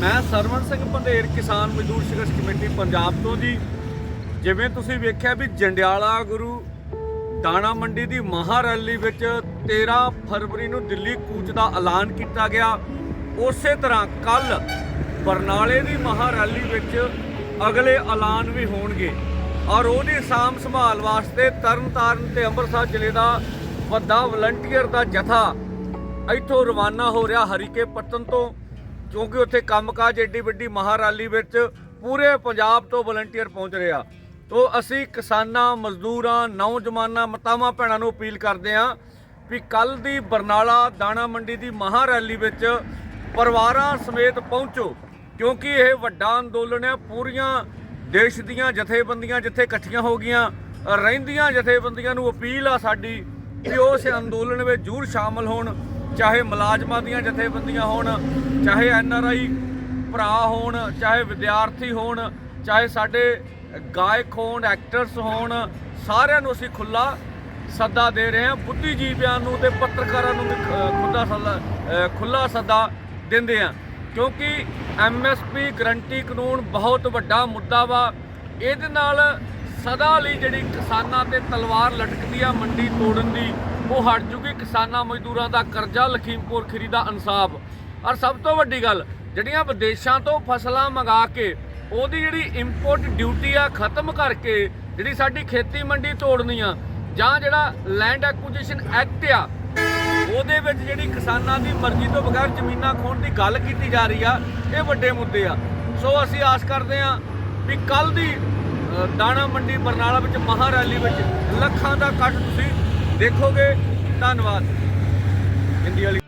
ਮੈਂ ਸਰਵਣ ਸਿੰਘ ਪੰਧੇਰ ਕਿਸਾਨ ਮਜ਼ਦੂਰ ਸੰਘਰਸ਼ ਕਮੇਟੀ, ਪੰਜਾਬ ਤੋਂ ਜੀ। ਜਿਵੇਂ ਤੁਸੀਂ ਵੇਖਿਆ ਵੀ ਜੰਡਿਆਲਾ ਗੁਰੂ ਦਾਣਾ ਮੰਡੀ ਦੀ ਮਹਾ ਰੈਲੀ ਵਿੱਚ 13 ਫਰਵਰੀ ਨੂੰ ਦਿੱਲੀ ਕੂਚ ਦਾ ਐਲਾਨ ਕੀਤਾ ਗਿਆ। ਉਸੇ ਤਰ੍ਹਾਂ ਕੱਲ ਬਰਨਾਲੇ ਦੀ ਮਹਾ ਰੈਲੀ ਵਿੱਚ ਅਗਲੇ ਐਲਾਨ ਵੀ ਹੋਣਗੇ। ਔਰ ਉਹਦੀ ਸਾਂਭ ਸੰਭਾਲ ਵਾਸਤੇ ਤਰਨਤਾਰਨ ਤੇ ਅੰਮ੍ਰਿਤਸਰ ਜ਼ਿਲ੍ਹੇ ਦਾ ਵੱਡਾ ਵਲੰਟੀਅਰ ਦਾ ਜਥਾ ਇੱਥੋਂ ਰਵਾਨਾ ਹੋ ਰਿਹਾ ਹਰੀਕੇ ਪੱਤਨ ਤੋਂ। ਕਿਉਂਕਿ ਉੱਥੇ ਕੰਮਕਾਜ ਏਡੀ ਵੱਡੀ ਮਹਾਰਾਲੀ ਵਿੱਚ ਪੂਰੇ ਪੰਜਾਬ ਤੋਂ ਵਲੰਟੀਅਰ ਪਹੁੰਚ ਰਿਹਾ ਤੋਂ ਅਸੀਂ ਕਿਸਾਨਾਂ, ਮਜ਼ਦੂਰਾਂ, ਨੌਜਵਾਨਾਂ, ਮਤਾਵਾਂ, ਭੈਣਾਂ ਨੂੰ ਅਪੀਲ ਕਰਦੇ ਹਾਂ ਵੀ ਕੱਲ ਦੀ ਬਰਨਾਲਾ ਦਾਣਾ ਮੰਡੀ ਦੀ ਮਹਾਰਾਲੀ ਵਿੱਚ ਪਰਿਵਾਰਾਂ ਸਮੇਤ ਪਹੁੰਚੋ, ਕਿਉਂਕਿ ਇਹ ਵੱਡਾ ਅੰਦੋਲਨ ਹੈ। ਪੂਰੀਆਂ ਦੇਸ਼ ਦੀਆਂ ਜਥੇਬੰਦੀਆਂ ਜਿੱਥੇ ਇਕੱਠੀਆਂ ਹੋ ਗਈਆਂ, ਰਹਿੰਦੀਆਂ ਜਥੇਬੰਦੀਆਂ ਨੂੰ ਅਪੀਲ ਆ ਸਾਡੀ ਕਿ ਉਹ ਇਸ ਅੰਦੋਲਨ ਵਿੱਚ ਜ਼ਰੂਰ ਸ਼ਾਮਲ ਹੋਣ। ਚਾਹੇ ਮੁਲਾਜ਼ਮਾਂ ਦੀਆਂ ਜਥੇਬੰਦੀਆਂ ਹੋਣ ਚਾਹੇ ਐਨ ਆਰ ਆਈ ਭਰਾ ਹੋਣ ਚਾਹੇ ਵਿਦਿਆਰਥੀ ਹੋਣ ਚਾਹੇ ਸਾਡੇ ਗਾਇਕ ਹੋਣ ਐਕਟਰਸ ਹੋਣ ਸਾਰਿਆਂ ਨੂੰ ਅਸੀਂ ਖੁੱਲਾ ਸੱਦਾ ਦੇ ਰਹੇ ਹਾਂ ਬੁੱਧੀਜੀਵੀਆਂ ਨੂੰ ਤੇ ਪੱਤਰਕਾਰਾਂ ਨੂੰ ਵੀ ਖੁੱਲਾ ਸੱਦਾ ਅ, ਖੁੱਲਾ ਸੱਦਾ ਦਿੰਦੇ ਹਾਂ। ਕਿਉਂਕਿ ਐਮਐਸਪੀ ਗਰੰਟੀ ਕਾਨੂੰਨ ਬਹੁਤ ਵੱਡਾ ਮੁੱਦਾ ਵਾ। ਇਹਦੇ ਨਾਲ ਸਦਾ ਲਈ ਜਿਹੜੀ ਕਿਸਾਨਾਂ ਤੇ ਤਲਵਾਰ ਲਟਕਦੀ ਆ ਮੰਡੀ ਤੋੜਨ ਦੀ, ਉਹ ਹਟ ਜੂਗੀ ਕਿਸਾਨਾਂ ਮਜ਼ਦੂਰਾਂ ਦਾ ਕਰਜ਼ਾ ਲਖੀਮਪੁਰ ਖੀਰੀ ਦਾ ਇਨਸਾਫ। ਔਰ ਸਭ ਤੋਂ ਵੱਡੀ ਗੱਲ, ਜਿਹੜੀਆਂ ਵਿਦੇਸ਼ਾਂ ਤੋਂ ਫਸਲਾਂ ਮੰਗਾ ਕੇ ਉਹਦੀ ਜਿਹੜੀ ਇੰਪੋਰਟ ਡਿਊਟੀ ਆ ਖਤਮ ਕਰਕੇ ਜਿਹੜੀ ਸਾਡੀ ਖੇਤੀ ਮੰਡੀ ਤੋੜਨੀ ਆ, ਜਾਂ ਜਿਹੜਾ ਲੈਂਡ ਐਕੁਜੀਸ਼ਨ ਐਕਟ ਆ, ਉਹਦੇ ਵਿੱਚ ਜਿਹੜੀ ਕਿਸਾਨਾਂ ਦੀ ਮਰਜ਼ੀ ਤੋਂ ਬਗੈਰ ਜ਼ਮੀਨਾਂ ਖੋਣ ਦੀ ਗੱਲ ਕੀਤੀ ਜਾ ਰਹੀ ਆ, ਇਹ ਵੱਡੇ ਮੁੱਦੇ ਆ। ਸੋ ਅਸੀਂ ਆਸ ਕਰਦੇ ਆ ਵੀ ਕੱਲ ਦੀ ਦਾਣਾ ਮੰਡੀ ਬਰਨਾਲਾ ਵਿੱਚ ਮਹਾ ਰੈਲੀ ਵਿੱਚ ਲੱਖਾਂ ਦਾ ਇਕੱਠ ਤੁਸੀਂ ਦੇਖੋਗੇ। ਧੰਨਵਾਦ। ਇੰਡੀਆ ਵਾਲੀ